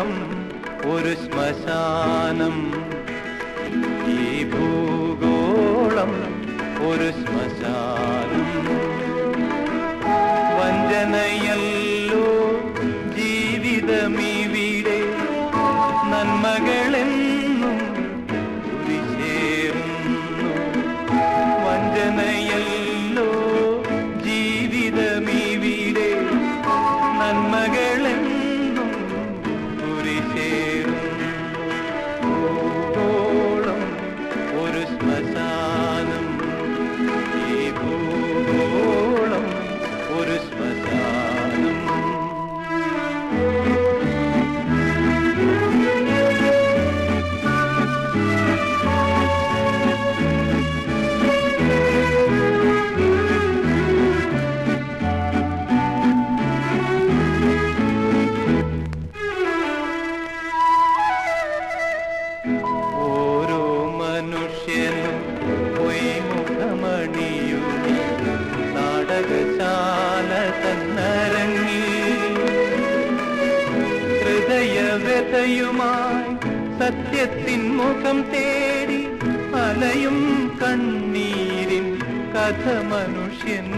കേവലം ഒരു ശ്മശാനം. ഈ ഭൂഗോളം ഒരു ശ്മശാനം. വഞ്ചനയല്ലോ ജീവിതമീ ഹൃദയവ്യതയുമായി സത്യത്തിൻ മുഖം തേടി അലയും കണ്ണീരിൻ കഥ മനുഷ്യൻ.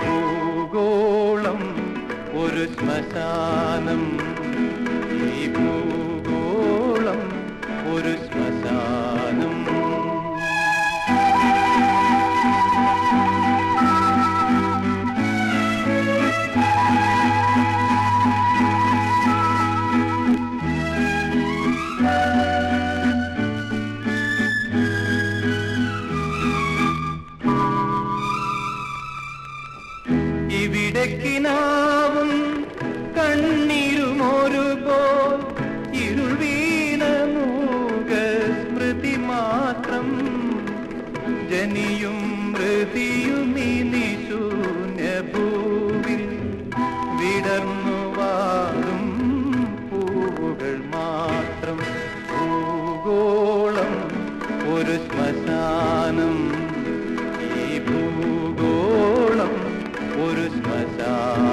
ഭൂഗോളം ഒരു ശ്മശാനം ഈ ഭൂഗോളം ഇവിടക്കിനാവും കണ്ണീരുമോരുപോ ഒരുപോൽ ഇരുൾ വീണ മൂക സ്മൃതി മാത്രം. ജനിയും മൃതിയുമിനി ശൂന്യഭൂവിൽ വിടർന്നു വാടും പൂവുകൾ മാത്രം. ഭൂഗോളം ഒരു ശ്മശാനം ഈ ഭൂഗോളം ഒരു ശ്മശാനം